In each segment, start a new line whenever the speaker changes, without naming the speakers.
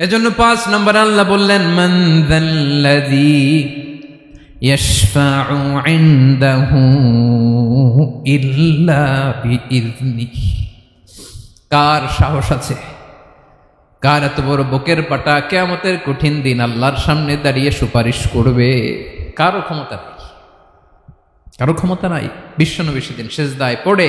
এজন্য পাঁচ নম্বর আল্লাহ বললেন মন্দাল্লাযী يشفع عنده إلا بإذنه কার সাহস আছে কার এত বড় বুকের পাটা কেয়ামতের কঠিন দিন আল্লাহর সামনে দাঁড়িয়ে সুপারিশ করবে কারো ক্ষমতা নেই কারো ক্ষমতা নাই বিশ্বনবী সেদিন শেষদায় পড়ে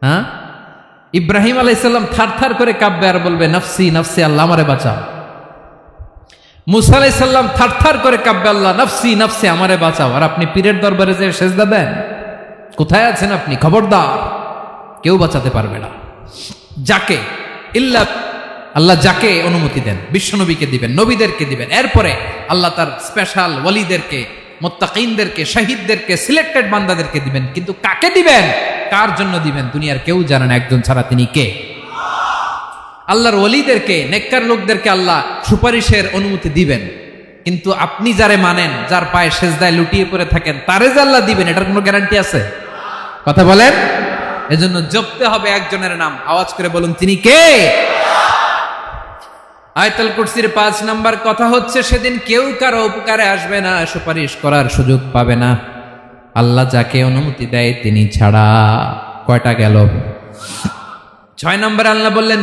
হ্যাঁ? ইব্রাহিম আলাইসাল্লাম থার থার করে কাব্যে আর বলবে, নফসি নফসি, আল্লাহ আমারে বাঁচাও। মুসা আলাইসাল্লাম থার থার করে কাব্যে আল্লাহ, নফসি নফসি, আমারে বাঁচাও। আর আপনি পীরের দরবারে যে সেজদা দেন? কোথায় আছেন আপনি? খবরদার। কেউ বাঁচাতে পারবে না। যাকে? ইল্লা আল্লাহ যাকে অনুমতি দেন, বিশ্বনবীকে দিবেন, নবীদেরকে দিবেন। এরপরে আল্লাহ তার স্পেশাল ওয়ালিদেরকে মোত্তাকিনদেরকে, শহীদদেরকে সিলেক্টেড বান্দাদেরকে দিবেন। কিন্তু কাকে দিবেন? কার জন্য দিবেন? দুনিয়ার কেউ জানেন একজন ছাড়া তিনি কে? আল্লাহর ওলিদেরকে, নেককার লোকদেরকে আল্লাহ সুপারিশের অনুমতি দিবেন। কিন্তু আপনি যারে মানেন, যার পায়ে সেজদায় লুটিয়ে পড়ে থাকেন, তারে যে আল্লাহ দিবেন, এটার কোনো গ্যারান্টি আছে? কথা বলেন? এজন্য জপতে হবে একজনের নাম। আওয়াজ করে বলুন, তিনি কে? আয়তাল কুরসির পাঁচ নাম্বার কথা হচ্ছে, সেদিন কেউ কারও উপকারে আসবে না, সুপারিশ করার সুযোগ পাবে না। আল্লাহ যাকে অনুমতি দেয় তিনি ছাড়া কয়টা গেল? ছয় নম্বর আল্লাহ বললেন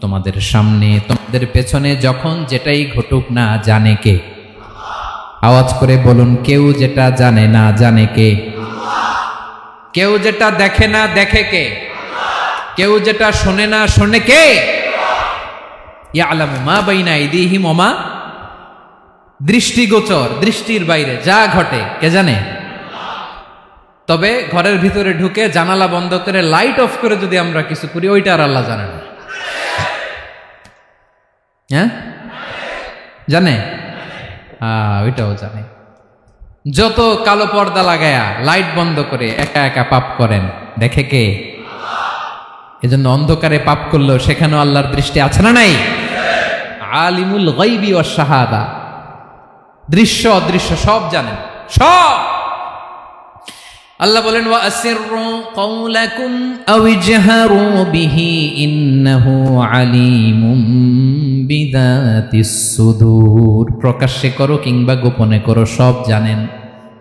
তোমাদের সামনে, তোমাদের পেছনে যখন যেটাই ঘটুক না জানে কে। আওয়াজ করে বলুন, কেউ যেটা জানে না জানে কে? কেউ যেটা দেখে না দেখে কে? কেউ যেটা শোনে না শোনে কে? ইয়ালামু মা বাইনা আইদিহিম ওয়া মা দৃষ্টিগোচর, দৃষ্টির বাইরে, যা ঘটে, কে জানে? তবে ঘরের ভিতরে ঢুকে জানালা বন্ধ করে লাইট অফ করে যদি আমরা কিছু করি, ওইটা আর আল্লাহ জানে না। হ্যাঁ? জানে? ওইটাও জানে। যত কালো পর্দা লাগায়া লাইট বন্ধ করে একা একা পাপ করেন, দেখে কে? এজন্য অন্ধকারে পাপ করলেও সেখানেও আল্লাহর দৃষ্টি আছে না নাই? আলিমুল গাইবি ও শাহাদা। দৃশ্য, অদৃশ্য সব জানেন। সব! আল্লাহ বলেন ওয়া আসিররু কওলাকুম আও ইজহারু বিহি ইন্নাহু আলিমুম বিদাতিস সুদূর। প্রকাশ্যে করো কিংবা গোপনে করো, সব জানেন।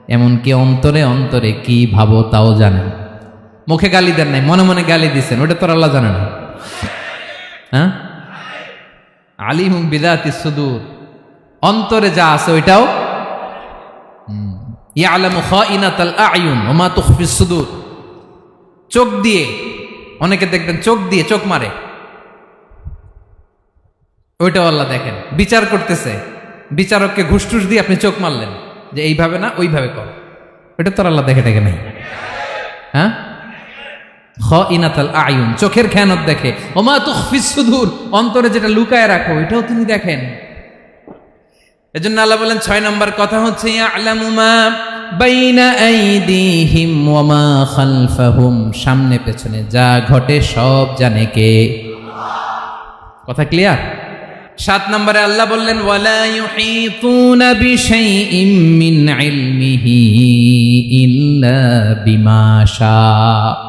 এমনকি অন্তরে অন্তরে কি ভাবো তাও জানেন। মুখে গালি দেন নাই, মনে মনে গালি দিছেন, ওটা তোর আল্লাহ জানে না। হ্যাঁ? আলিমুম বিদাতিস সুদূর। অন্তরে যা আছে ওইটাও। সুদূর। চোখ দিয়ে, অনেকে দেখবেন চোখ দিয়ে চোখ মারে। ওইটাও আল্লাহ দেখেন। বিচার করতেছে। বিচারককে ঘুষ টুস দিয়ে আপনি চোখ মারলেন। যে এইভাবে না, ওইভাবে কর। ওইটা তোর আল্লাহ দেখে দেখে নাই। হ্যাঁ? খ ইনাতাল আয়ুন চোখের খেয়ানত দেখে। ওমা তুখফিস সুদূর, অন্তরে যেটা লুকায় রাখো, এটাও তিনি দেখেন। এজন্য আল্লাহ বলেন, ছয় নম্বর কথা হচ্ছে, ইয়ালামু মা বাইনা আইদিহিম ওয়া মা খালফাহুম, সামনে পেছনে যা ঘটে সব জানে কে। কথা ক্লিয়ার? সাত নম্বরে আল্লাহ বললেন, ওয়ালা ইউহিতুনা বিশাইইম মিন ইলমিহি ইল্লা বিমা শা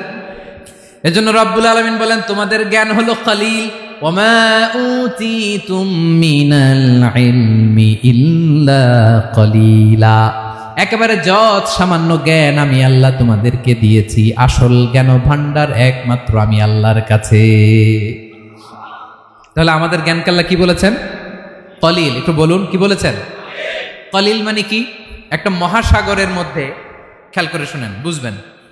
এজন্য রব্বুল আলমিন বলেন, তোমাদের জ্ঞান হলো কালিল। কলিলা। একেবারে যত সামান্য জ্ঞান আমি আল্লাহ তোমাদেরকে দিয়েছি, আসল জ্ঞান ভান্ডার একমাত্র আমি আল্লাহর কাছে। তাহলে আমাদের জ্ঞানকে আল্লাহ কি বলেছেন? কলিল, একটু বলুন, কি বলেছেন? কলিল মানে কি? একটা মহাসাগরের মধ্যে, খেয়াল করে শুনেন, বুঝবেন।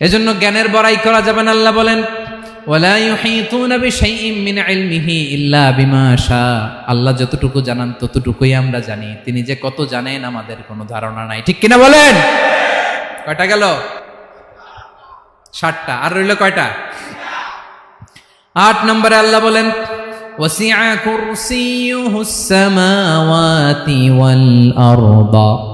এজন্য জ্ঞানের বড়াই করা যাবে না, আল্লাহ বলেন আল্লাহ যতটুকু জানান, ততটুকুই আমরা জানি। তিনি যে কত জানেন, আমাদের কোনো ধারণা নাই। ঠিক কিনা বলেন? কয়টা গেল? ষাটটা আর রইল কয়টা? আট নম্বরে আল্লাহ বলেন কুরসিয়ুহুস সামাওয়াতি ওয়াল আরদা।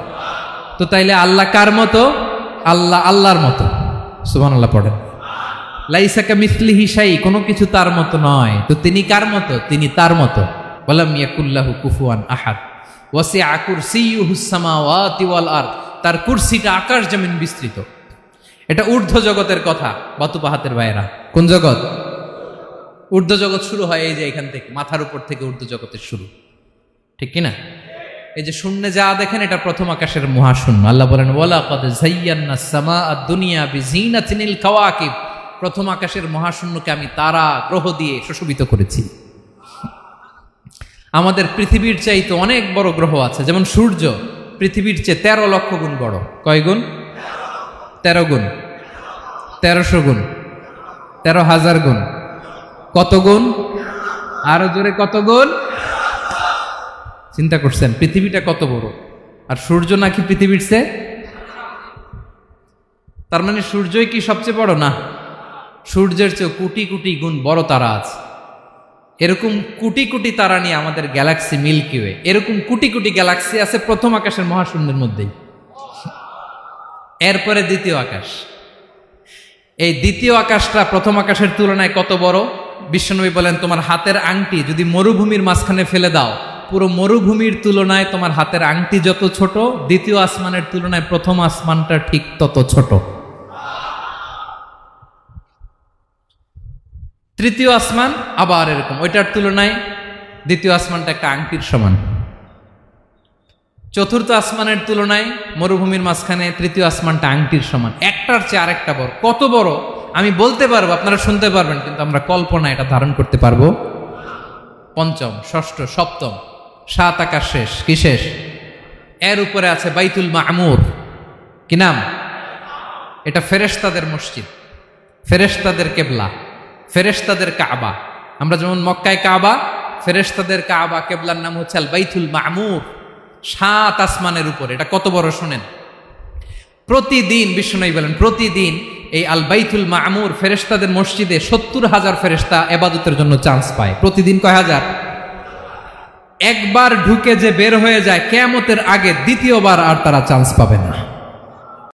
তো তাইলে আল্লাহ কার মতো? আল্লাহ আল্লাহর মতো। সুবান আল্লাহ পড়েন। লাইসাকা মিসলি হিসাই কোনো কিছু তার মতো নয়। তো তিনি কার মতো? তিনি তার মতো। বলাম ইয়াকুল্লাহু কুফুয়ান আহাদ। ওয়াসি আকুর সিউহুসামাওয়াতি ওয়াল আরদ। তার কুরসিটা আকাশ জমিন বিস্তৃত। এটা ঊর্ধ্ব জগতের কথা, বাতুপাহাতের ভাইয়েরা। কোন জগৎ? ঊর্ধ্ব জগৎ শুরু হয় এই যে এখান থেকে, মাথার উপর থেকে ঊর্ধ্ব জগতের শুরু। ঠিক কিনা? এই যে শূন্যে যা দেখেন, এটা প্রথম আকাশের মহাশূন্য। আল্লাহ বলেন ওয়ালা কদ জাইয়ান্না সামা দুনিয়া বিজিনাতিনিল কাওয়াকিব। প্রথম আকাশের মহাশূন্যকে আমি তারা, গ্রহ দিয়ে সুশোভিত করেছি। আমাদের পৃথিবীর চাইতে অনেক বড় গ্রহ আছে, যেমন সূর্য, পৃথিবীর চেয়ে তেরো লক্ষ গুণ বড়। কয় গুণ? তেরো গুণ। তেরোশো গুণ। তেরো হাজার গুণ। কত গুণ? আরও জোরে কত গুণ? চিন্তা করছেন, পৃথিবীটা কত বড়? আর সূর্য নাকি পৃথিবীর চেয়ে? তার মানে সূর্যই কি সবচেয়ে বড় না? সূর্যের চেয়ে কোটি কোটি গুণ বড় তারা আছে। এরকম কোটি কোটি তারা নিয়ে আমাদের গ্যালাক্সি মিল্কি ওয়ে এরকম কোটি কোটি গ্যালাক্সি আছে প্রথম আকাশের মহাশূন্যের মধ্যেই। এরপরে দ্বিতীয় আকাশ। এই দ্বিতীয় আকাশটা প্রথম আকাশের তুলনায় কত বড়? বিশ্বনবী বলেন, তোমার হাতের আংটি যদি মরুভূমির মাঝখানে ফেলে দাও পুরো মরুভূমির তুলনায় তোমার হাতের আংটি যত ছোট, দ্বিতীয় আসমানের তুলনায় প্রথম আসমানটা ঠিক তত ছোট। তৃতীয় আসমান আবার এরকম, ওইটার তুলনায় দ্বিতীয় আসমানটা একটা আংটির সমান। চতুর্থ আসমানের তুলনায় মরুভূমির মাঝখানে তৃতীয় আসমানটা আংটির সমান। একটার চেয়ে আরেকটা বড়। কত বড়? আমি বলতে পারব, আপনারা শুনতে পারবেন, কিন্তু আমরা কল্পনা এটা ধারণ করতে পারব। পঞ্চম, ষষ্ঠ, সপ্তম। সাত আকাশ শেষ। কি শেষ? এর উপরে আছে বাইতুল মামুর। কি নাম? এটা ফেরেশতাদের মসজিদ। ফেরেশতাদের কেবলা। ফেরেশতাদের কাবা। আমরা যেমন মক্কায় কাবা, ফেরেশতাদের কাবা কেবলার নাম হচ্ছে আল বাইতুল মামুর। সাত আসমানের উপর। এটা কত বড় শোনেন? প্রতিদিন বিষ্ণু বলেন, প্রতিদিন এই আল বাইতুল মামুর ফেরেশতাদের মসজিদে সত্তর হাজার ফেরেশতা এবাদতের জন্য চান্স পায়। প্রতিদিন কয় হাজার? একবার ঢুকে যে বের হয়ে যায় কেমতের আগে দ্বিতীয়বার আর তারা চান্স পাবে না।